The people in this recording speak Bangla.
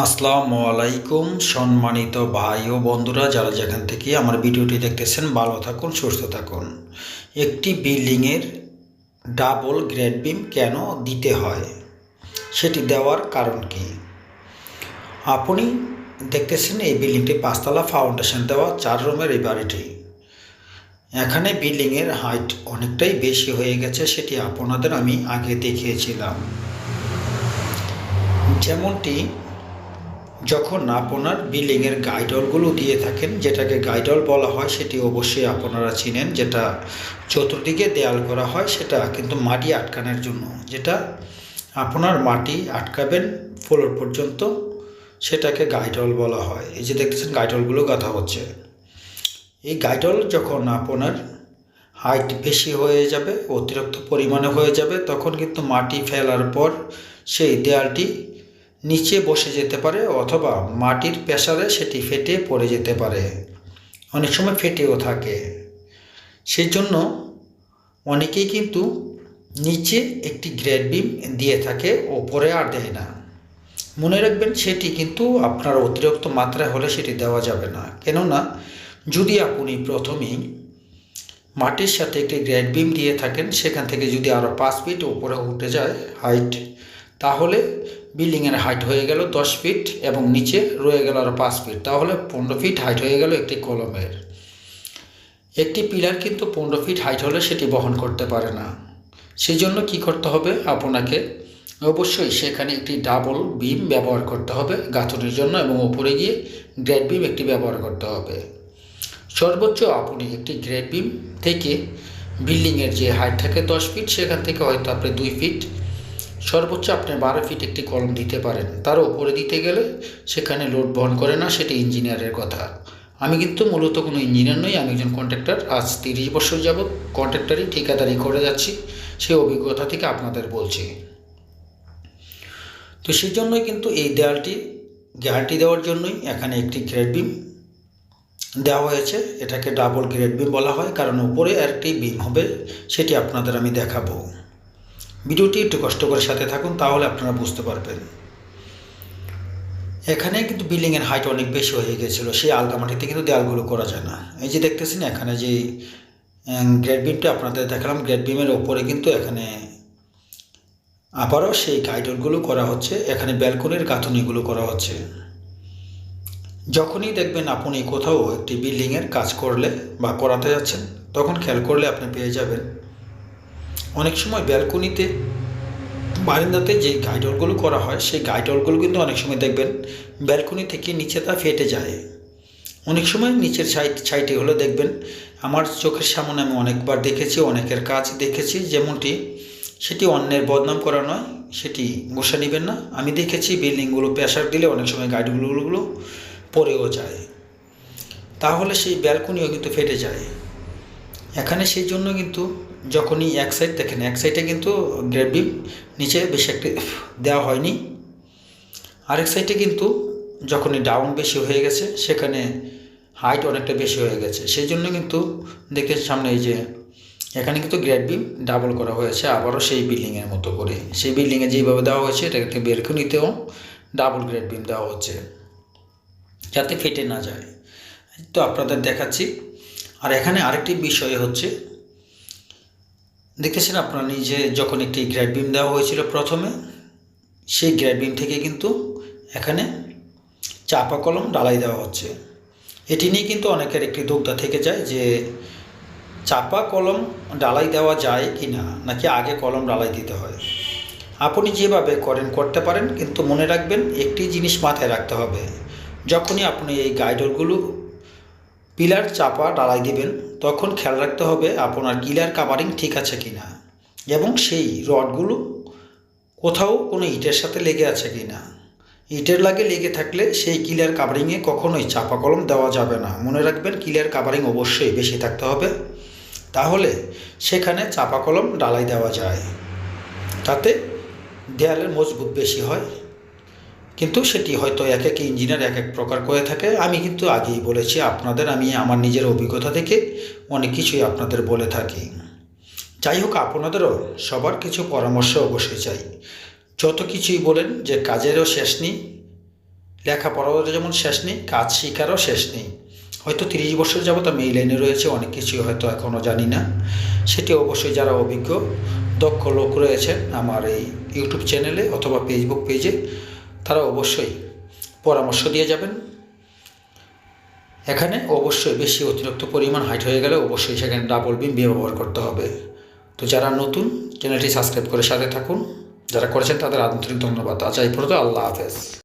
আসসালামু আলাইকুম, সম্মানিত ভাই ও বন্ধুরা, যারা যেখান থেকে আমার ভিডিওটি দেখতেছেন, ভালো থাকুন, সুস্থ থাকুন। একটি বিল্ডিংয়ের ডাবল গ্রেড বিম কেন দিতে হয়? সেটি দেওয়ার কারণ কি? আপনি দেখতেছেন এই বিল্ডিংটি পাঁচতলা, ফাউন্ডেশন দেওয়া, চার রুমের এই বাড়িটি এখানে বিল্ডিংয়ের হাইট অনেকটাই বেশি হয়ে গেছে, সেটি আপনাদের আমি আগে দেখিয়েছিলাম। যেমনটি যখন আপনার বিল্ডিংয়ের গাইডলগুলো দিয়ে থাকেন, যেটাকে গাইডল বলা হয়, সেটি অবশ্যই আপনারা চিনেন, যেটা চতুর্দিকে দেয়াল করা হয়, সেটা কিন্তু মাটি আটকানোর জন্য। যেটা আপনার মাটি আটকাবেন ফ্লোর পর্যন্ত, সেটাকে গাইডল বলা হয়। এই যে দেখতেছেন গাইডলগুলো গাঁথা হচ্ছে। এই গাইডল যখন আপনার হাইট বেশি হয়ে যাবে, অতিরিক্ত পরিমাণে হয়ে যাবে, তখন কিন্তু মাটি ফেলার পর সেই দেয়ালটি নিচে বসে যেতে পারে অথবা মাটির প্রেসারে সেটি ফেটে পড়ে যেতে পারে। অনেক সময় ফেটেও থাকে। সেই জন্য অনেকেই কিন্তু নিচে একটি গ্রেড বিম দিয়ে থাকে, ওপরে আর দেয় না। মনে রাখবেন সেটি কিন্তু আপনার অতিরিক্ত মাত্রায় হলে সেটি দেওয়া যাবে না। কেননা যদি আপনি প্রথমেই মাটির সাথে একটি গ্রেড বিম দিয়ে থাকেন, সেখান থেকে যদি আরও পাঁচ ফিট উপরে উঠে যায়, হাইট তাহলে বিল্ডিংয়ের হাইট হয়ে গেল দশ ফিট এবং নিচে রয়ে গেল আরও পাঁচ ফিট তাহলে পনেরো ফিট হাইট হয়ে গেল একটি কলমের একটি পিলার কিন্তু পনেরো ফিট হাইট হলে সেটি বহন করতে পারে না। সেই জন্য কী করতে হবে আপনাকে? অবশ্যই সেখানে একটি ডাবল বিম ব্যবহার করতে হবে গাঁথনির জন্য এবং ওপরে গিয়ে গ্রেড বিম একটি ব্যবহার করতে হবে। সর্বোচ্চ আপনি একটি গ্রেড বিম থেকে বিল্ডিংয়ের যে হাইট থাকে দশ ফিট সেখান থেকে হয়তো আপনি দুই ফিট সর্বোচ্চ আপনি বারো ফিট একটি কলম দিতে পারেন। তার ওপরে দিতে গেলে সেখানে লোড বহন করে না, সেটি ইঞ্জিনিয়ারের কথা। আমি কিন্তু মূলত কোনো ইঞ্জিনিয়ার নই, আমি একজন কন্ট্রাক্টর আজ তিরিশ বছর যাবৎ কন্ট্রাক্টারই ঠিকাদারি করে যাচ্ছি। সেই অভিজ্ঞতা থেকে আপনাদের বলছি। তো সেই জন্যই কিন্তু এই দেয়ালটি গ্যারান্টি দেওয়ার জন্যই এখানে একটি গ্রেড বিম দেওয়া হয়েছে। এটাকে ডাবল গ্রেড বিম বলা হয়, কারণ উপরে একটি বিম হবে, সেটি আপনাদের আমি দেখাবো। ভিডিওটি একটু কষ্ট করে সাথে থাকুন, তাহলে আপনারা বুঝতে পারবেন। এখানে কিন্তু বিল্ডিংয়ের হাইট অনেক বেশি হয়ে গেছিল, সেই আলগামাটিতে কিন্তু দেয়ালগুলো করা যায় না। এই যে দেখতেছেন, এখানে যে গ্রেড বিমটা আপনাদের দেখালাম গ্রেড বিমের ওপরে কিন্তু এখানে আবারও সেই গাইডলগুলো করা হচ্ছে, এখানে ব্যালকনির গাঁথনিগুলো করা হচ্ছে। যখনই দেখবেন আপনি কোথাও একটি বিল্ডিংয়ের কাজ করলে বা করাতে যাচ্ছেন, তখন খেয়াল করলে আপনি পেয়ে যাবেন। অনেক সময় ব্যালকনিতে, বারিন্দাতে যে গাইডলগুলো করা হয়, সেই গাইডলগুলো কিন্তু অনেক সময় দেখবেন ব্যালকনি থেকে নিচে তা ফেটে যায়। অনেক সময় নিচের সাইড, সাইডে হলে দেখবেন আমার চোখের সামনে আমি অনেকবার দেখেছি, অনেকের কাজ দেখেছি, যেমনটি সেটি অন্যের বদনাম করা নয়, সেটি গোসা নেবেন না। আমি দেখেছি বিল্ডিংগুলো প্রেশার দিলে অনেক সময় গাইডগুলোগুলো পড়েও যায়। তাহলে সেই ব্যালকনিও কিন্তু ফেটে যায়। এখানে সেই জন্য কিন্তু যখনই এক সাইড দেখেন, এক সাইডে কিন্তু গ্রেভিম নিচে বেশি একটা দেওয়া হয়নি। আরেক সাইডে কিন্তু যখনই ডাউন বেশি হয়ে গেছে, সেখানে হাইট অনেকটা বেশি হয়ে গেছে। সেই জন্য কিন্তু দেখে সামনে এই যে, এখানে কিন্তু গ্রেড বিম ডাবল করা হয়েছে, আবারও সেই বিল্ডিংয়ের মতো করে। সেই বিল্ডিংয়ে যেভাবে দেওয়া হয়েছে, এটাকে বেরকুনিতেও ডাবল গ্রেড বিম দেওয়া হচ্ছে, যাতে ফেটে না যায়। তো আপনাদের দেখাচ্ছি। আর এখানে আরেকটি বিষয় হচ্ছে দেখতেছেন আপনারা নিজে যখন একটি গ্রেড বিম দেওয়া হয়েছিল প্রথমে, সেই গ্রেড বিম থেকে কিন্তু এখানে চাপা কলম ডালাই দেওয়া হচ্ছে। এটি নিয়ে কিন্তু অনেকের একটি দুগ্ধা থেকে যায় যে চাপা কলম ডালাই দেওয়া যায় কি না নাকি আগে কলম ডালাই দিতে হয়। আপনি যেভাবে করেন, করতে পারেন, কিন্তু মনে রাখবেন একটি জিনিস মাথায় রাখতে হবে। যখনই আপনি এই গাইডরগুলো পিলার চাপা ডালাই দিবেন, তখন খেয়াল রাখতে হবে আপনার গিলার কাভারিং ঠিক আছে কি না এবং সেই রডগুলো কোথাও কোনো ইটের সাথে লেগে আছে কি না ইটের লাগে লেগে থাকলে সেই কিলার কাভারিংয়ে কখনোই চাপা কলম দেওয়া যাবে না। মনে রাখবেন কিলার কাভারিং অবশ্যই বেশি থাকতে হবে। তাহলে সেখানে চাপা কলম ডালাই দেওয়া যায়। তাতে দেয়ালের মজবুত বেশি হয়। কিন্তু সেটি হয়তো এক এক ইঞ্জিনিয়ার এক এক প্রকার করে থাকে। আমি কিন্তু আগেই বলেছি আপনাদের, আমি আমার নিজের অভিজ্ঞতা থেকে অনেক কিছুই আপনাদের বলে থাকি। যাই হোক, আপনাদেরও সবার কিছু পরামর্শ অবশ্যই চাই। যত কিছুই বলেন যে কাজেরও শেষ নেই লেখাপড়াও যেমন শেষ নেই, কাজ শেখারও শেষ নেই। হয়তো তিরিশ বছর যাবত আমি এই লাইনে রয়েছে, অনেক কিছুই হয়তো এখনও জানি না। সেটি অবশ্যই যারা অভিজ্ঞ, দক্ষ লোক রয়েছেন আমার এই ইউটিউব চ্যানেলে অথবা ফেসবুক পেজে তারা অবশ্যই পরামর্শ দিয়ে যাবেন। এখানে অবশ্যই বেশি অতিরিক্ত পরিমাণ হাইট হয়ে গেলে অবশ্যই সেখানে ডাবল বিম ব্যবহার করতে হবে। তো যারা নতুন চ্যানেলটি সাবস্ক্রাইব করে সাথে থাকুন। যারা করেছেন তাদের আন্তরিক ধন্যবাদ। আচ্ছা এই পর্যন্ত আল্লাহ হাফেজ।